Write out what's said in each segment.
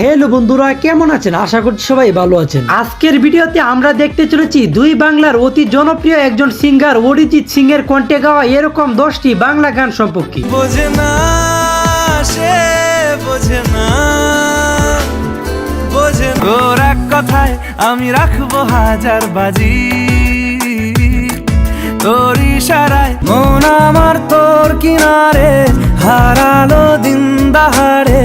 Hello বন্ধুরা, কেমন আছেন? আশা করছি সবাই ভালো আছেন। আজকের ভিডিওতে আমরা দেখতে চলেছি দুই বাংলার অতি জনপ্রিয় একজন সিঙ্গার অরিজিৎ সিং এর কণ্ঠে গাওয়া এরকম দশটি বাংলা গান সম্পর্কে। বোঝে না সে, বোঝে না, বোঝে কথায় আমি রাখব হাজার বাজি। তোর ইশারায় মন আমার তোর কিনারে, হারালো দিন দাহারে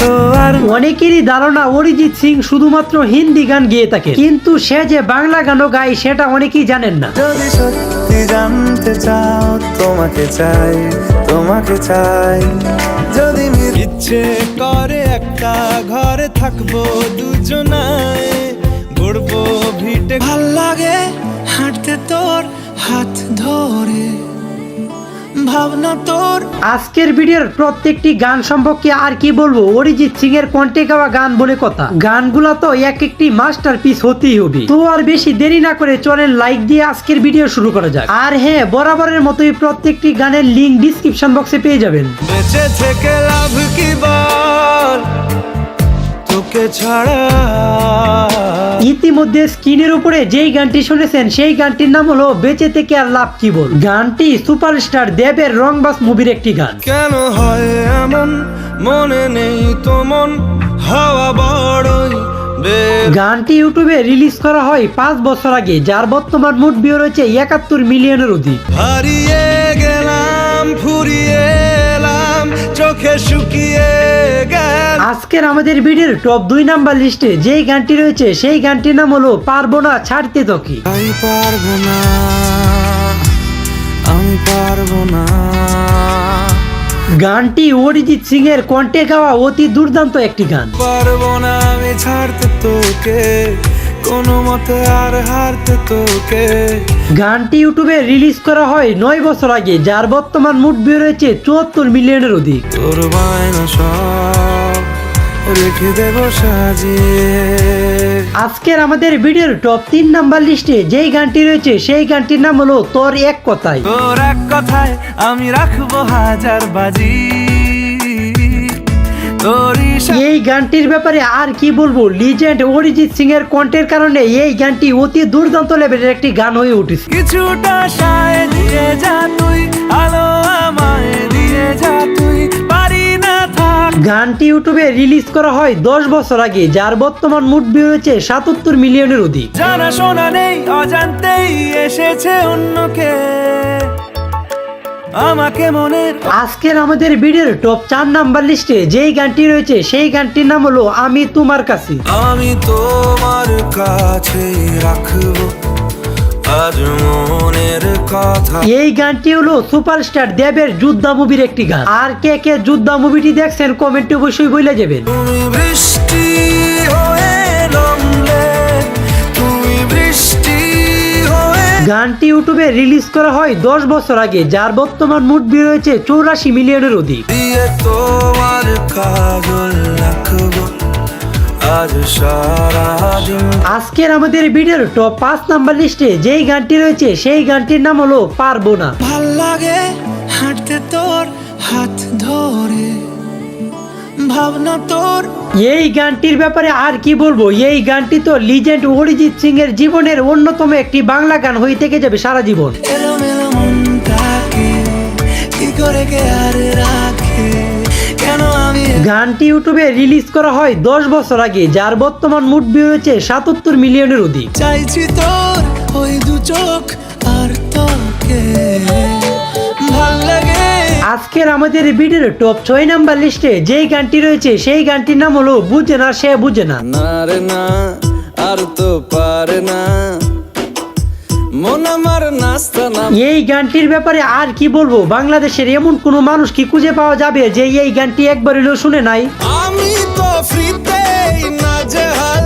তো আর অনেকেরই ধারণা অরিজিৎ সিং শুধুমাত্র হিন্দি গান গেয়ে থাকে। কিন্তু সে যে বাংলা গানও গায় সেটা অনেকেই জানেন না। যদি সত্যি জানতে চাও তোমাকে চাই তোমাকে চাই। যদি ইচ্ছে করে একটা ঘরে থাকব দুজনায় গড়বো ভিটে। ভালো লাগে হাঁটতে তোর হাত ধরে। ভাবনা তোর। আজকের ভিডিওর প্রত্যেকটি গান সম্পর্কে আর কি বলব? অরিজিৎ সিং এর কণ্ঠে গাওয়া গান বলে কথা। গানগুলো তো এক একটি মাস্টার পিস হতেই হবে। তো আর বেশি দেরি না করে চলেন লাইক দিয়ে আজকের ভিডিও শুরু করা যাক। আর হ্যাঁ বরাবরের মতোই প্রত্যেকটি গানের লিঙ্ক ডিসক্রিপশন বক্সে পেয়ে যাবেন। বেঁচে থেকে লাভ কি বল তোকে ছাড়া। ইতিমধ্যে স্ক্রিনের উপরে যেই গানটি শুনেছেন সেই গানটির নাম হলো বেঁচে থেকে আর লাভ কি বল? গানটি সুপারস্টার দেবের রংবাস মুভির একটি গান। কেন হয় এমন? মনে নেই তো মন। হাওয়া বড়ই গানটি ইউটিউবে রিলিজ করা হয় পাঁচ বছর আগে যার বর্তমান মুড ভিউ রয়েছে একাত্তর মিলিয়নের অধিক। হারিয়ে গেলাম ফুরিয়ে চোখে শুকিয়ে গেল। আজকের আমাদের ভিডিওর টপ দুই নাম্বার লিস্টে যেই গানটি রয়েছে সেই গানটির নাম হলো পারব না ছাড়তে তোকে। তাই পারব না আমি পারব না। গানটি অরিজিৎ সিং এর কণ্ঠে গাওয়া অতি দুর্দান্ত একটি গান। পারব না আমি ছাড়তে তোকে। কোনো মতে আর হারতে তোকে। গানটি ইউটিউবে রিলিজ করা হয় নয় বছর আগে যার বর্তমান মুড ভিউ রয়েছে চুয়াত্তর মিলিয়নের অধিক। তোর বায়না সব রেখে দেবো সাজিয়ে। আজকের আমাদের ভিডিওর টপ তিন নাম্বার লিস্টে যেই গানটি রয়েছে সেই গানটির নাম হলো তোর এক কথায়। তোর এক কথায় আমি রাখব হাজার বাজি। এই গানটির ব্যাপারে আর কি বলব? লিজেন্ড অরিজিৎ সিং এর কণ্ঠের কারণে এই গানটি অতি দুর্দান্ত লেভেলের একটি গান হয়ে উঠেছে। কিছুটা সায় দিয়ে যা তুই আলো আমায় দিয়ে যা তুই পারি না থাক। গানটি ইউটিউবে রিলিজ করা হয় দশ বছর আগে যার বর্তমান মুড ভিউ রয়েছে সাতাত্তর মিলিয়নের অধিক। জানা শোনা নেই অজান্তেই এসেছে অন্যকে। আমাকে মনের আজকের আমাদের ভিডিওর টপ চার নাম্বার লিস্টে যেই গানটি রয়েছে সেই গানটির নাম হলো আমি তোমার কাছে। আমি তোমার কাছে রাখব এই গানটি হলো সুপারস্টার দেবের যোদ্ধা মুভির একটি গান। আর কে কে যোদ্ধা মুভিটি দেখছেন কমেন্টে অবশ্যই বলে যাবেন। বৃষ্টি গানটি ইউটিউবে রিলিজ করা হয় দশ বছর আগে যার বর্তমান মুড ভিউ রয়েছে চৌরাশি মিলিয়নের অধিক। আজকের আমাদের ভিডিওর টপ পাঁচ নাম্বার লিস্টে যেই গানটি রয়েছে সেই গানটির নাম হলো পারব না। ভালো লাগে হাঁটতে তোর হাত ধরে। ভাবনা তোর। এই গানটির ব্যাপারে আর কি বলব? এই গানটি তো লিজেন্ড অরিজিৎ সিং এর জীবনের অন্যতম একটি বাংলা গান হয়ে থেকে যাবে সারা জীবন। এলোমেলো মনটাকে কি করে কে আর রাখে? কেন আমি গানটি ইউটিউবে রিলিজ করা হয় দশ বছর আগে যার বর্তমান মুড ভিউ রয়েছে সাতাত্তর মিলিয়নের অধিক। চাইছি তোর আজকের আমাদের ভিডিওর টপ ছয় নাম্বার লিস্টে যেই গানটি রয়েছে সেই গানটির নাম হলো বুঝে না সে বুঝে না না আর তো পারে না। এই গানটির ব্যাপারে আর কি বলব? বাংলাদেশের এমন কোনো মানুষ কি খুঁজে পাওয়া যাবে যে এই গানটি একবার শুনে নাই? আমি তো ফ্রিতে না জেহাল একলা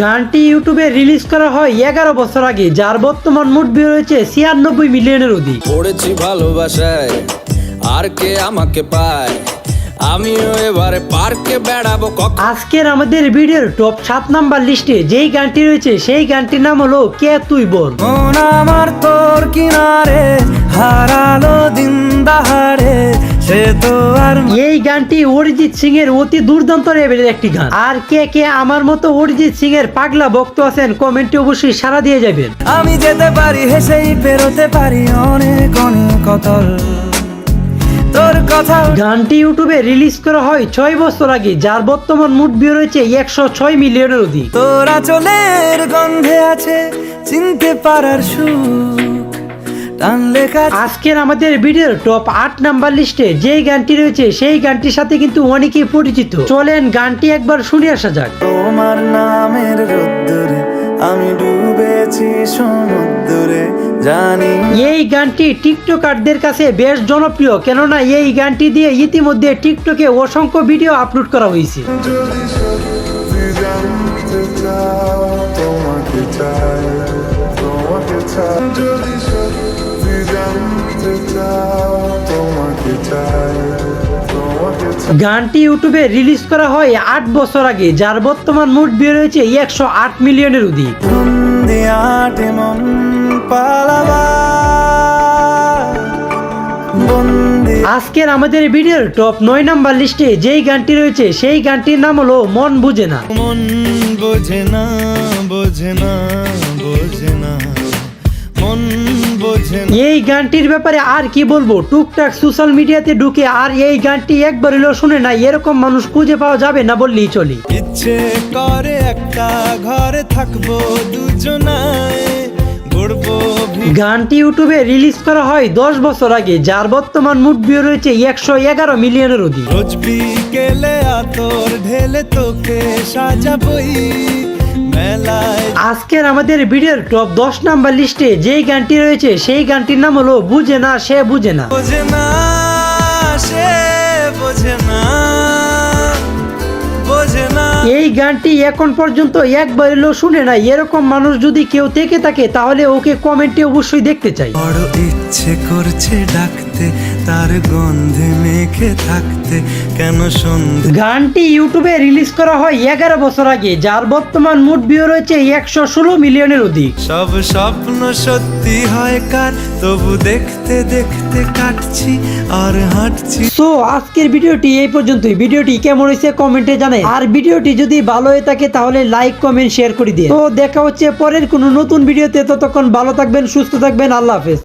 গানটি ইউটিউবে রিলিজ করা হয় এগারো বছর আগে যার বর্তমান মুড ভিউ রয়েছে ছিয়ানব্বই মিলিয়নের অধিক। পড়েছি ভালোবাসায় আর কে আমাকে পায়? আমিও এবারে পার্কে বেড়াবো আজকের আমাদের ভিডিওর টপ সাত নাম্বার লিস্টে যেই গানটি রয়েছে সেই গানটির নাম হলো কে তুই বল। আমার তোর কিনারে হারালো দিন দাহারে এই গানটি অরিজিৎ সিং এর অতি দুর্দান্ত লেভেলের একটি গান। আর কে কে আমার মতো অরিজিৎ সিং এর পাগলা ভক্ত আছেন কমেন্টে অবশ্যই সারা দিয়ে যাবেন। আমি যেতে পারি হেসেই পেরোতে পারি অনেক অনেক অতল তোর কথা গানটি ইউটিউবে রিলিজ করা হয় ছয় বছর আগে যার বর্তমান মুড ভিউ রয়েছে একশো ছয় মিলিয়নের অধিক। তোরা চলের গন্ধে আছে চিনতে পারার সুখ লেখা আজকের আমাদের ভিডিওর টপ আট নাম্বার লিস্টে যেই গানটি রয়েছে সেই গানটির সাথে কিন্তু অনেকেই পরিচিত। চলেন গানটি একবার শুনে আসা যাক। তোমার নামের রোদ্দুরে আমি ডুবেছি সমুদ্রে জানি এই গানটি টিকটকারদের কাছে বেশ জনপ্রিয় কেননা এই গানটি দিয়ে ইতিমধ্যে টিকটকে অসংখ্য ভিডিও আপলোড করা হয়েছে। তোমাকে চাই তোমাকে চাই। গানটি ইউটিউবে রিলিজ করা হয় আট বছর আগে যার বর্তমান মুড বিয়ে রয়েছে একশো আট মিলিয়নের অধিক। আজকের আমাদের ভিডিওর টপ নয় নাম্বার লিস্টে যেই গানটি রয়েছে সেই গানটির নাম হলো মন বুঝে না। মন বোঝে না বোঝে না বোঝে না। মন এই গানটির ব্যাপারে আর কি বলব? টুকটাক সোশ্যাল মিডিয়াতে ঢুকে আর এই গানটি একবার হলেও শুনে না এরকম মানুষ খুঁজে পাওয়া যাবে না বললেই চলি। ইচ্ছে করে একটা ঘরে থাকব দুজনায় গানটি ইউটিউবে রিলিজ করা হয় দশ বছর আগে যার বর্তমান মুড ভিউ রয়েছে একশো এগারো মিলিয়নের অধিক। ঢেলে তোকে সাজাবই। আজকের আমাদের ভিডিওর টপ দশ নাম্বার লিস্টে যেই গানটি রয়েছে সেই গানটির নাম হলো বুঝে না সে বুঝে না বোঝে না সে বোঝে না এই গানটি এখন পর্যন্ত একবার হলেও শুনে না এরকম মানুষ যদি কেউ থেকে থাকে তাহলে ওকে কমেন্টে অবশ্যই দেখতে চাই। বড় ইচ্ছে করছে ডাকতে তার গন্ধে মেখে থাকতে কেন সন্ধে? গানটি ইউটিউবে রিলিজ করা হয় এগারো বছর আগে যার বর্তমান মুড ভিউ রয়েছে একশো ষোলো মিলিয়নের অধিক। সব স্বপ্ন সত্যি হয় কার? তবু দেখতে দেখতে কাটছি আর হাঁটছি। সো আজকের ভিডিওটি এই পর্যন্তই। ভিডিওটি কেমন হয়েছে কমেন্টে জানাই। আর ভিডিওটি যদি ভালো হয়ে থাকে তাহলে লাইক কমেন্ট শেয়ার করে দিয়ে তো দেখা হচ্ছে পরের কোনো নতুন ভিডিওতে। ততক্ষণ ভালো থাকবেন সুস্থ থাকবেন। আল্লাহ হাফেজ।